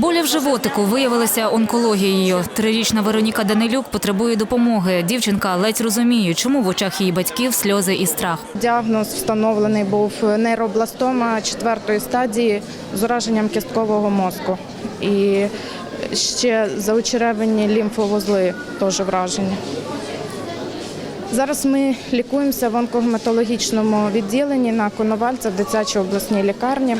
Болі в животику виявилися онкологією. Трирічна Вероніка Данилюк потребує допомоги. Дівчинка ледь розуміє, чому в очах її батьків сльози і страх. Діагноз встановлений був нейробластома четвертої стадії з ураженням кісткового мозку. І ще заочеревені лімфовузли теж вражені. Зараз ми лікуємося в онкогематологічному відділенні на Коновальця в дитячій обласній лікарні.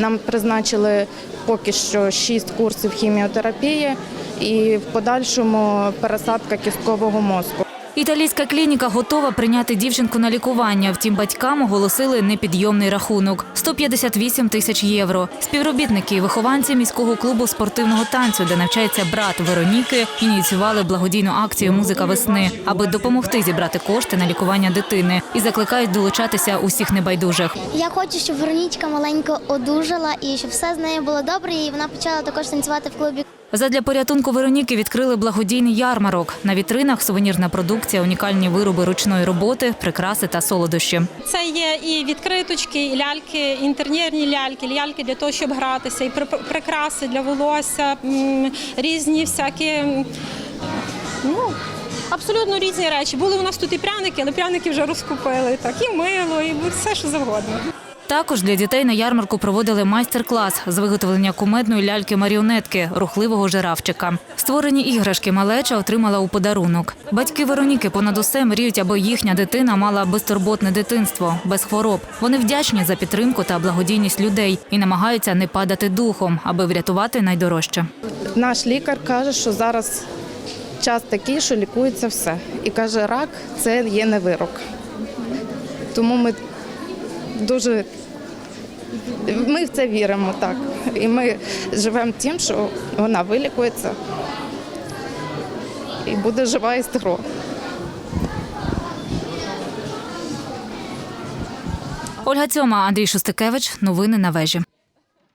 Нам призначили поки що 6 курсів хіміотерапії і в подальшому пересадка кісткового мозку. Італійська клініка готова прийняти дівчинку на лікування. Втім, батькам оголосили непідйомний рахунок 158 тисяч євро. Співробітники і вихованці міського клубу спортивного танцю, де навчається брат Вероніки, ініціювали благодійну акцію Музика весни, аби допомогти зібрати кошти на лікування дитини і закликають долучатися усіх небайдужих. Я хочу, щоб Веронічка маленько одужала і щоб все з нею було добре. І вона почала також танцювати в клубі. Задля порятунку Вероніки відкрили благодійний ярмарок. На вітринах сувенірна продукція, унікальні вироби ручної роботи, прикраси та солодощі. Це є і відкриточки, і ляльки, інтер'єрні ляльки, ляльки для того, щоб гратися, і при- прикраси для волосся, різні всякі. Ну, абсолютно різні речі. Були у нас тут і пряники, але пряники вже розкупили. Так, і мило, і все, що завгодно. Також для дітей на ярмарку проводили майстер-клас з виготовлення кумедної ляльки-маріонетки рухливого жирафчика. Створені іграшки малеча отримала у подарунок. Батьки Вероніки понад усе мріють, аби їхня дитина мала безтурботне дитинство, без хвороб. Вони вдячні за підтримку та благодійність людей і намагаються не падати духом, аби врятувати найдорожче. Наш лікар каже, що зараз час такий, що лікується все. І каже, рак це є не вирок. Тому ми дуже ми в це віримо так. І ми живемо тим, що вона вилікується і буде жива і здорова. Ольга Цьома, Андрій Шостикевич. Новини на вежі.